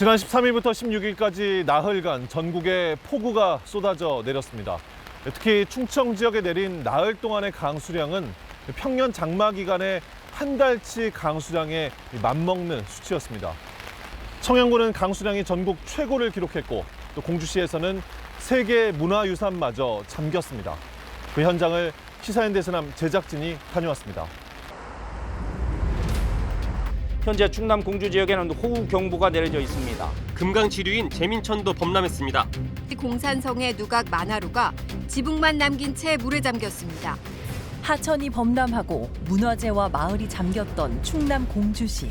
지난 13일부터 16일까지 나흘간 전국에 폭우가 쏟아져 내렸습니다. 특히 충청 지역에 내린 나흘 동안의 강수량은 평년 장마 기간의 한 달치 강수량에 맞먹는 수치였습니다. 청양군은 강수량이 전국 최고를 기록했고 또 공주시에서는 세계 문화유산마저 잠겼습니다. 그 현장을 시사인 대세남 제작진이 다녀왔습니다. 현재 충남 공주 지역에는 호우 경보가 내려져 있습니다. 금강 지류인 재민천도 범람했습니다. 공산성의 누각 만화루가 지붕만 남긴 채 물에 잠겼습니다. 하천이 범람하고 문화재와 마을이 잠겼던 충남 공주시.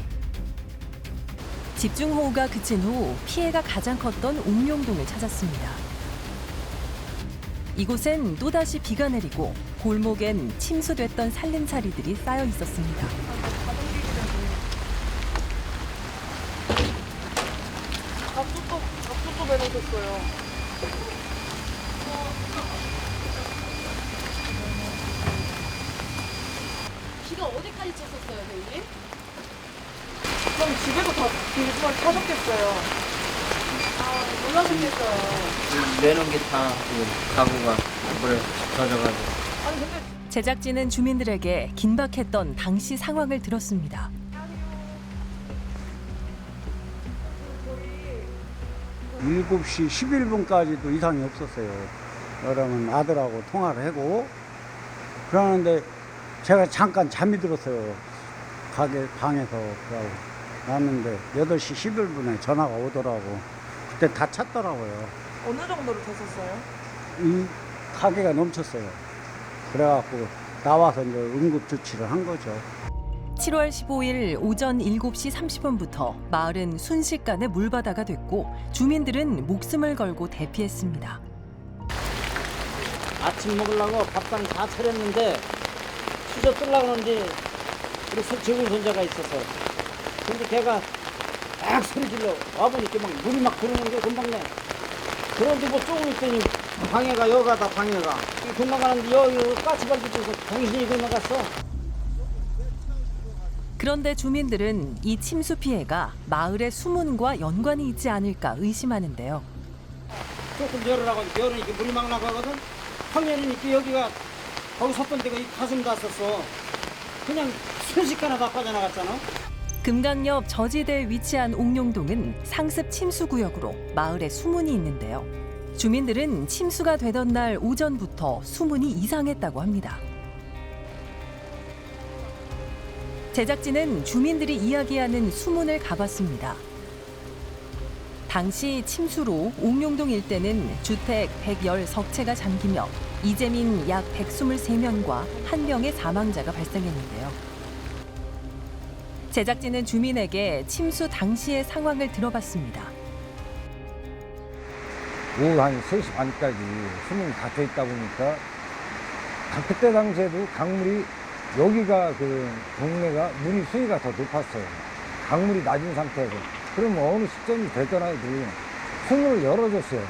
집중호우가 그친 후 피해가 가장 컸던 옥룡동을 찾았습니다. 이곳엔 또다시 비가 내리고 골목엔 침수됐던 살림살이들이 쌓여 있었습니다. 밥솥도 내놓으셨어요. 비가 어디까지 쳤었어요, 선생님? 그럼 집에도 다 비주얼 타셨겠어요. 아, 놀라셨겠어요. 내놓은 게다 가구가 물에 젖어가지고 아니 근데 제작진은 주민들에게 긴박했던 당시 상황을 들었습니다. 일곱 시 11분까지도 이상이 없었어요. 그러면 아들하고 통화를 하고 그러는데 제가 잠깐 잠이 들었어요. 가게 방에서 그러고 났는데 8시 11분에 전화가 오더라고. 그때 다 찼더라고요. 어느 정도로 탔었어요? 이 가게가 넘쳤어요. 그래갖고 나와서 이제 응급 조치를 한 거죠. 7월 15일 오전 7시 30분부터 마을은 순식간에 물바다가 됐고 주민들은 목숨을 걸고 대피했습니다. 아침 먹으려고 밥상 다 차렸는데 수저 뜰라고 하는데 우리 손- 적은 손자가 있어서 근데 걔가 막 소리 질러. 와보니까 막 물이 막 들어오는 게 금방 내. 그런데 뭐 조금 있더니 방해가 여가다 방해가. 건너가는데 여기 까치발도 서 정신이 건너갔어 그런데 주민들은 이 침수 피해가 마을의 수문과 연관이 있지 않을까 의심하는데요. 조금 열으라고 하니까 열으니까 물이 막 나가거든 화면이니까 여기가 거기 섰던 데가 이 가슴 닿았었어 그냥 순식간에 다 빠져나갔잖아 금강옆 저지대에 위치한 옥룡동은 상습 침수 구역으로 마을에 수문이 있는데요. 주민들은 침수가 되던 날 오전부터 수문이 이상했다고 합니다. 제작진은 주민들이 이야기하는 수문을 가봤습니다. 당시 침수로 옥룡동 일대는 주택 110석채가 잠기며 이재민 약 123명과 한 명의 사망자가 발생했는데요. 제작진은 주민에게 침수 당시의 상황을 들어봤습니다. 오후 한 3시 반까지 수문이 닫혀 있다 보니까 다- 그때 당시에도 강물이 여기가 그 동네가 물이 수위가 더 높았어요. 강물이 낮은 상태에서. 그러면 어느 시점이 되더라도 수문을 열어줬어요.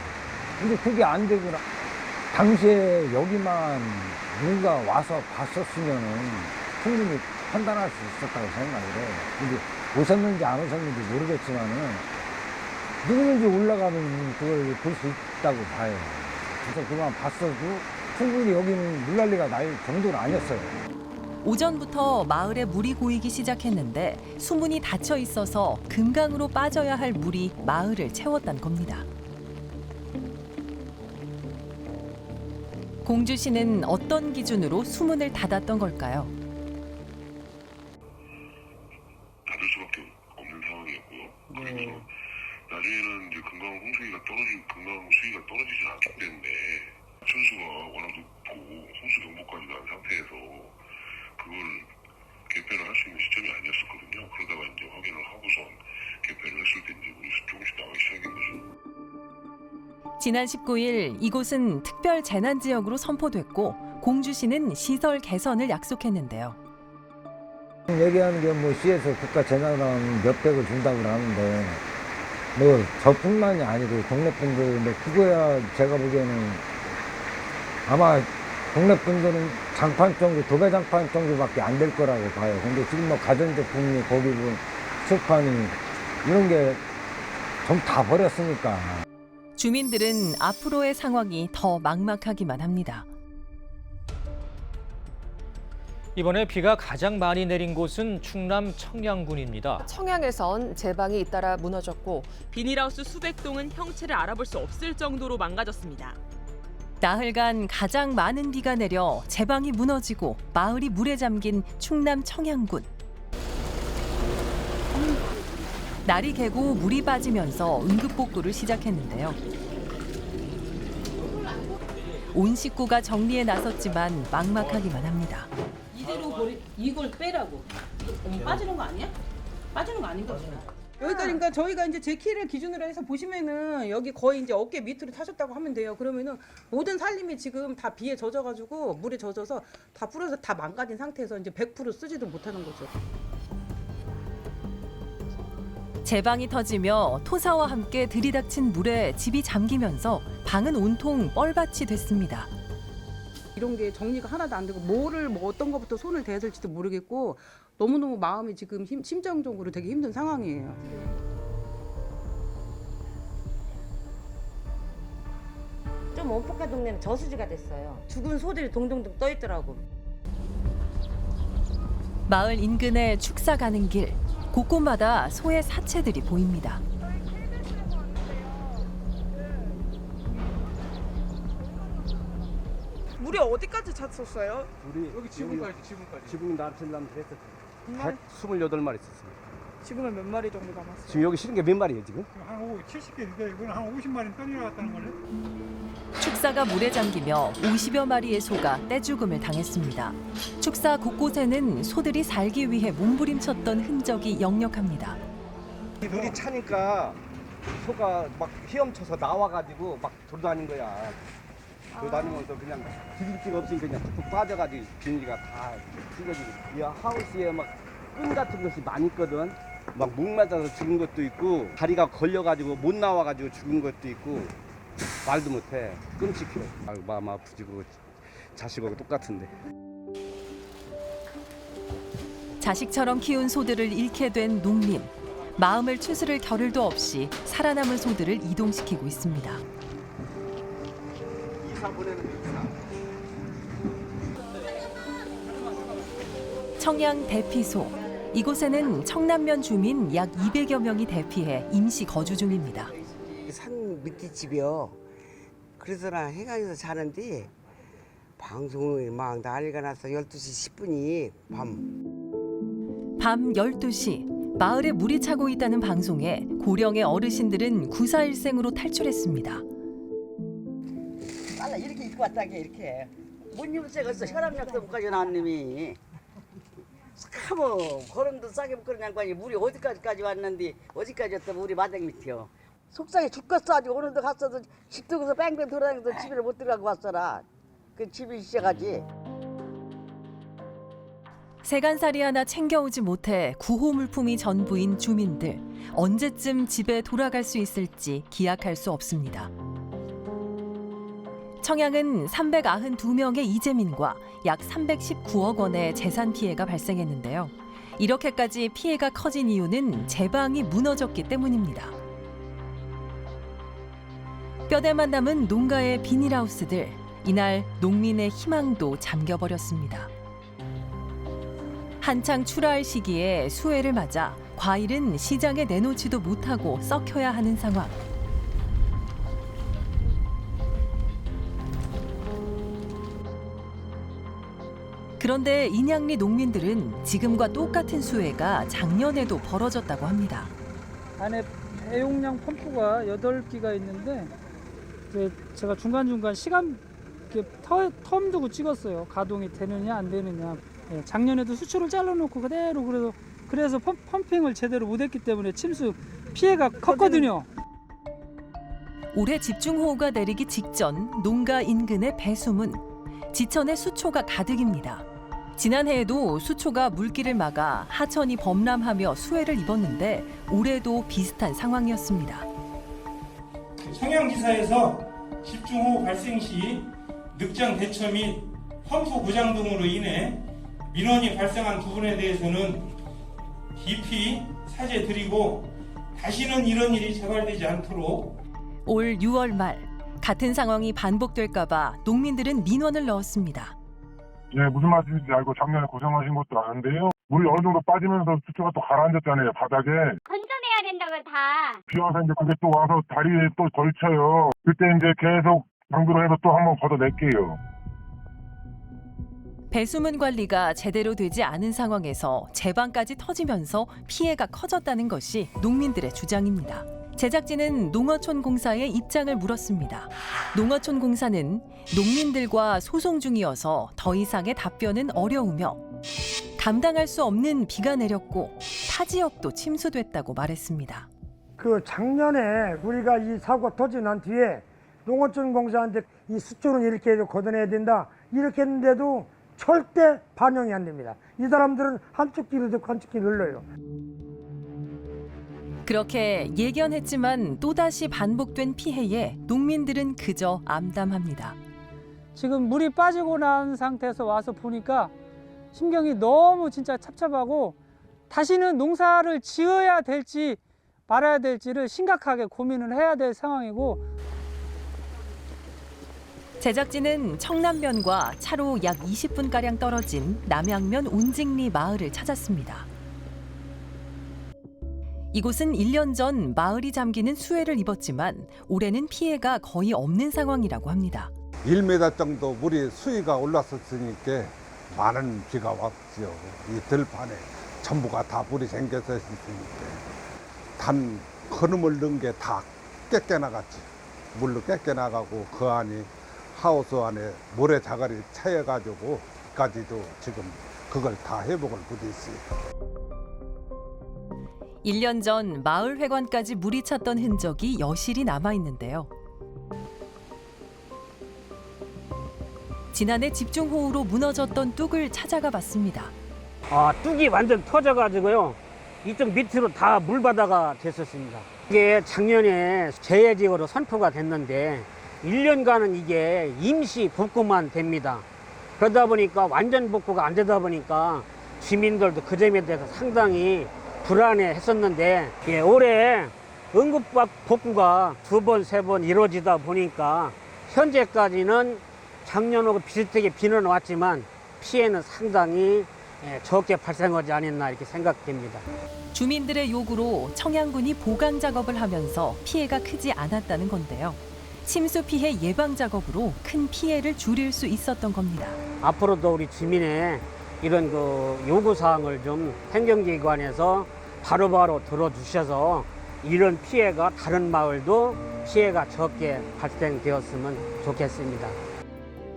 근데 그게 안 되구나. 당시에 여기만 누가 와서 봤었으면은 충분히 판단할 수 있었다고 생각을 해요. 근데 오셨는지 안 오셨는지 모르겠지만은 누구든지 올라가면 그걸 볼 수 있다고 봐요. 그래서 그만 봤어도 충분히 여기는 물난리가 날 정도는 아니었어요. 오전부터 마을에 물이 고이기 시작했는데 수문이 닫혀 있어서 금강으로 빠져야 할 물이 마을을 채웠단 겁니다. 공주시는 어떤 기준으로 수문을 닫았던 걸까요? 닫을 수밖에 없는 상황이었고요. 그러면서 나중에는 이제 금강 홍수기가 떨어지 금강 수위가 떨어지지 않기 때문에 천수가 워낙 높고 홍수 경보까지 난 상태에서 그걸 개편을 할 수 있는 시점이 아니었었거든요. 그러다가 이제 확인을 하고선 개편을 했을 때 이제 물이 조금씩 나오기 시작한 거죠. 지난 19일 이곳은 특별 재난 지역으로 선포됐고 공주시는 시설 개선을 약속했는데요. 얘기하는 게 뭐 시에서 국가 재난하면 몇백을 준다고 하는데 뭐 저뿐만이 아니고 동네 분들 뭐 그거야 제가 보기에는 아마 동네 분들은 장판 정도 도배 장판 정도밖에 안 될 거라고 봐요. 근데 지금 뭐 가전제품이 거기 뭐 소판이 이런 게전다 버렸으니까. 주민들은 앞으로의 상황이 더 막막하기만 합니다. 이번에 비가 가장 많이 내린 곳은 충남 청양군입니다. 청양에선 제방이 잇따라 무너졌고 비닐하우스 수백 동은 형체를 알아볼 수 없을 정도로 망가졌습니다. 나흘간 가장 많은 비가 내려 제방이 무너지고 마을이 물에 잠긴 충남 청양군. 날이 개고 물이 빠지면서 응급복구를 시작했는데요. 온 식구가 정리에 나섰지만 막막하기만 합니다. 이대로 이걸 빼라고. 빠지는 거 아니야? 빠지는 거 아닌 거죠. 여기가 그러니까 저희가 이제 제 키를 기준으로 해서 보시면은 여기 거의 이제 어깨 밑으로 타셨다고 하면 돼요. 그러면은 모든 살림이 지금 다 비에 젖어가지고 물에 젖어서 다 불어서 다 망가진 상태에서 이제 100% 쓰지도 못하는 거죠. 제방이 터지며 토사와 함께 들이닥친 물에 집이 잠기면서 방은 온통 뻘밭이 됐습니다. 이런 게 정리가 하나도 안 되고 뭐를 뭐 어떤 것부터 손을 대야 될지도 모르겠고 너무너무 마음이 지금 힘, 심정적으로 되게 힘든 상황이에요. 좀 원폭한 동네는 저수지가 됐어요. 죽은 소들이 동동동 떠 있더라고. 마을 인근에 축사 가는 길 곳곳마다 소의 사체들이 보입니다. 물이 어디까지 찼었어요? 우리 여기 지붕까지 지붕까지 지붕 남칠남 됐었어요. 128마리 있었어요. 지금은 몇 마리 정도 남았어요? 지금 여기 실은 게 몇 마리예요 지금? 한 70개 있는데 이건 한 50마리 떠내려 갔다는 거네. 축사가 물에 잠기며 50여 마리의 소가 떼죽음을 당했습니다. 축사 곳곳에는 소들이 살기 위해 몸부림쳤던 흔적이 역력합니다. 물이 차니까 소가 막 헤엄쳐서 나와가지고 막 돌아다닌 거야. 돌아다니면서 그냥 기름기가 없으니까 그냥 툭툭 빠져가지고 비닐이가 다 찢어지고. 이 하우스에 막 끈 같은 것이 많이 있거든. 막 목 맞아서 죽은 것도 있고 다리가 걸려가지고 못 나와가지고 죽은 것도 있고 말도 못해. 끔찍해. 아유 마음 아프지 그거 자식하고 똑같은데. 자식처럼 키운 소들을 잃게 된 농민. 마음을 추스를 겨를도 없이 살아남은 소들을 이동시키고 있습니다. 청양 대피소. 이곳에는 청남면 주민 약 200여 명이 대피해 임시 거주 중입니다. 산 밑에 집이요. 그래서 나 해강에서 자는데 방송을 막 난리가 나서 12시 10분이 밤. 밤 12시 마을에 물이 차고 있다는 방송에 고령의 어르신들은 구사일생으로 탈출했습니다. 입고 왔다게 이렇게. 못 입을 새가 있어 혈압약도 못 가져 나온 놈이 사모 걸음도 싸게 못 그런 양반이 물이 어디까지까지 왔는데 어디까지 왔다 물이 마당 밑이요. 속상해 죽겠어. 아주 오늘도 갔어도 집두고서 뺑뺑 돌아다니면서 집에 못 들어가고 왔어라. 그 집이 시작하지. 세간살이 하나 챙겨오지 못해 구호 물품이 전부인 주민들. 언제쯤 집에 돌아갈 수 있을지 기약할 수 없습니다. 청양은 392명의 이재민과 약 319억 원의 재산 피해가 발생했는데요. 이렇게까지 피해가 커진 이유는 제방이 무너졌기 때문입니다. 뼈대만 남은 농가의 비닐하우스들 이날 농민의 희망도 잠겨버렸습니다. 한창 출하할 시기에 수해를 맞아 과일은 시장에 내놓지도 못하고 썩혀야 하는 상황. 그런데 인양리 농민들은 지금과 똑같은 수해가 작년에도 벌어졌다고 합니다. 안에 배용량 펌프가 8기가 있는데 제가 중간중간 시간 터, 텀 두고 찍었어요. 가동이 되느냐 안 되느냐. 예, 작년에도 수초를 잘라놓고 그대로 그래서 그래서 펌, 펌핑을 제대로 못했기 때문에 침수 피해가 컸거든요. 올해 집중호우가 내리기 직전 농가 인근의 배수문, 지천의 수초가 가득입니다. 지난해에도 수초가 물길을 막아 하천이 범람하며 수해를 입었는데 올해도 비슷한 상황이었습니다. 청양지사에서 집중호우 발생 시 늑장 대처 및 펌프 고장 등으로 인해 민원이 발생한 부분에 대해서는 깊이 사죄드리고 다시는 이런 일이 재발되지 않도록 올 6월 말 같은 상황이 반복될까봐 농민들은 민원을 넣었습니다. 예, 무슨 말씀인지 알고 작년에 고생하신 것도 아는데요. 물이 어느 정도 빠지면서 수초가 또 가라앉았잖아요, 바닥에. 건전해야 된다고 다. 비 와서 이제 그게 또 와서 다리에 또 걸쳐요. 그때 이제 계속 장비로 해서 또 한번 걷어낼게요. 배수문 관리가 제대로 되지 않은 상황에서 제방까지 터지면서 피해가 커졌다는 것이 농민들의 주장입니다. 제작진은 농어촌 공사의 입장을 물었습니다. 농어촌 공사는 농민들과 소송 중이어서 더 이상의 답변은 어려우며 감당할 수 없는 비가 내렸고 타 지역도 침수됐다고 말했습니다. 그 작년에 우리가 이 사고가 터지고 난 뒤에 농어촌 공사한테 이 수초는 이렇게 걷어내야 된다 이렇게 했는데도 절대 반영이 안 됩니다. 이 사람들은 한쪽 귀를 듣고 한쪽 귀를 흘러요. 그렇게 예견했지만 또다시 반복된 피해에 농민들은 그저 암담합니다. 지금 물이 빠지고 난 상태에서 와서 보니까 심경이 너무 진짜 찹찹하고 다시는 농사를 지어야 될지 말아야 될지를 심각하게 고민을 해야 될 상황이고 제작진은 청남면과 차로 약 20분가량 떨어진 남양면 운직리 마을을 찾았습니다. 이곳은 1년 전 마을이 잠기는 수해를 입었지만 올해는 피해가 거의 없는 상황이라고 합니다. 1m 정도 물이 수위가 올랐었으니까 많은 비가 왔죠. 이 들판에 전부가 다 물이 생겨서 있으니까 단 걸음을 넣은 게 다 깨껴나갔지. 물로 깨껴나가고 그 안이 하우스 안에 모래 자갈이 차여가지고 까지도 지금 그걸 다 회복을 못했어요. 1년 전 마을 회관까지 물이 찼던 흔적이 여실히 남아 있는데요. 지난해 집중호우로 무너졌던 뚝을 찾아가 봤습니다. 아, 뚝이 완전 터져 가지고요. 이쪽 밑으로 다 물바다가 됐었습니다. 이게 작년에 재해 지역으로 선포가 됐는데 1년간은 이게 임시 복구만 됩니다. 그러다 보니까 완전 복구가 안 되다 보니까 주민들도 그 점에 대해서 상당히 불안해 했었는데 예, 올해 응급 복구가 두 번, 세 번 이루어지다 보니까 현재까지는 작년하고 비슷하게 비는 왔지만 피해는 상당히 예, 적게 발생하지 않았나 이렇게 생각됩니다. 주민들의 요구로 청양군이 보강 작업을 하면서 피해가 크지 않았다는 건데요. 침수 피해 예방 작업으로 큰 피해를 줄일 수 있었던 겁니다. 앞으로도 우리 주민의 이런 그 요구 사항을 좀 행정기관에서 바로바로 들어주셔서 이런 피해가 다른 마을도 피해가 적게 발생되었으면 좋겠습니다.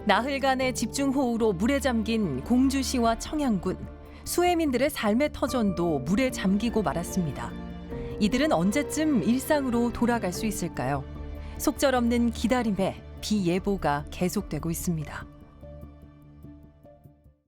나흘간의 집중호우로 물에 잠긴 공주시와 청양군 수해민들의 삶의 터전도 물에 잠기고 말았습니다. 이들은 언제쯤 일상으로 돌아갈 수 있을까요? 속절없는 기다림에 비 예보가 계속되고 있습니다.